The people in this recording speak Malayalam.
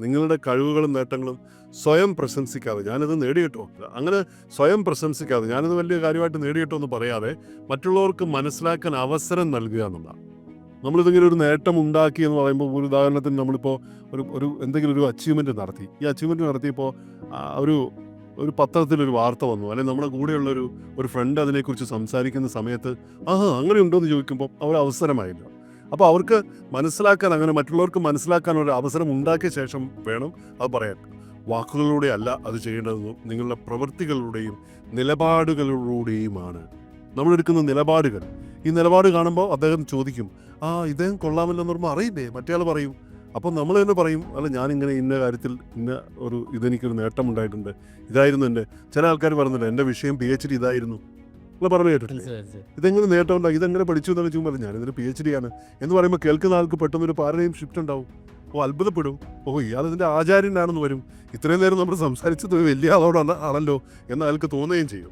നിങ്ങളുടെ കഴിവുകളും നേട്ടങ്ങളും സ്വയം പ്രശംസിക്കാതെ ഞാനത് നേടിയിട്ടോ? അങ്ങനെ സ്വയം പ്രശംസിക്കാതെ ഞാനത് വലിയ കാര്യമായിട്ട് നേടിയിട്ടോ എന്ന് പറയാതെ മറ്റുള്ളവർക്ക് മനസ്സിലാക്കാൻ അവസരം നൽകുക എന്നുള്ളതാണ്. നമ്മളിതിങ്ങനെ ഒരു നേട്ടം ഉണ്ടാക്കി എന്ന് പറയുമ്പോൾ ഒരു ഉദാഹരണത്തിന് നമ്മളിപ്പോൾ ഒരു ഒരു എന്തെങ്കിലും ഒരു അച്ചീവ്മെന്റ് നടത്തി. ഈ അച്ചീവ്മെന്റ് നടത്തിയപ്പോൾ ഒരു ഒരു പത്രത്തിലൊരു വാർത്ത വന്നു. അല്ലെങ്കിൽ നമ്മുടെ കൂടെയുള്ള ഒരു ഒരു ഫ്രണ്ട് അതിനെക്കുറിച്ച് സംസാരിക്കുന്ന സമയത്ത് ആ അങ്ങനെ ഉണ്ടോ എന്ന് ചോദിക്കുമ്പോൾ അവർ അവസരമായില്ല. അപ്പോൾ അവർക്ക് മനസ്സിലാക്കാൻ അങ്ങനെ മറ്റുള്ളവർക്ക് മനസ്സിലാക്കാൻ ഒരു അവസരം ഉണ്ടാക്കിയ ശേഷം വേണം അത് പറയാൻ. വാക്കുകളിലൂടെ അല്ല അത് ചെയ്യേണ്ടതെന്നും നിങ്ങളുടെ പ്രവൃത്തികളിലൂടെയും നിലപാടുകളിലൂടെയുമാണ്. നമ്മളെടുക്കുന്ന നിലപാടുകൾ. ഈ നിലപാട് കാണുമ്പോൾ അദ്ദേഹം ചോദിക്കും ആ ഇദ്ദേഹം കൊള്ളാമല്ലെന്ന് പറയുമ്പോൾ അറിയില്ലേ? മറ്റേ പറയും. അപ്പോൾ നമ്മൾ തന്നെ പറയും അല്ല ഞാനിങ്ങനെ ഇന്ന കാര്യത്തിൽ ഇന്ന ഒരു ഇതെനിക്കൊരു നേട്ടമുണ്ടായിട്ടുണ്ട്. ഇതായിരുന്നു എന്റെ ചില ആൾക്കാർ പറഞ്ഞില്ല എന്റെ വിഷയം പി എച്ച് ഡി ഇതായിരുന്നു. നിങ്ങൾ പറഞ്ഞു കേട്ടിട്ടില്ലേ? ഇതെങ്ങനെ നേട്ടം ഉണ്ടാകും ഇതെങ്ങനെ പഠിച്ചു എന്നാണ് ചുമ്മാ ഞാൻ ഇതിന് പി എച്ച് ഡി ആണ്. എന്ന് പറയുമ്പോൾ കേൾക്കുന്ന ആൾക്ക് പെട്ടെന്ന് ഒരു പാരഡൈം ഷിഫ്റ്റ് ഉണ്ടാവും. ഓ അത്ഭുതപ്പെടും. ഓ ഇയാൾ ഇതിന്റെ ആചാര്യനാണെന്ന് വരും. ഇത്രയും നേരം നമ്മൾ സംസാരിച്ചത് വലിയ ആളോടാണ് ആണല്ലോ എന്ന് അയാൾക്ക് തോന്നുകയും ചെയ്യും.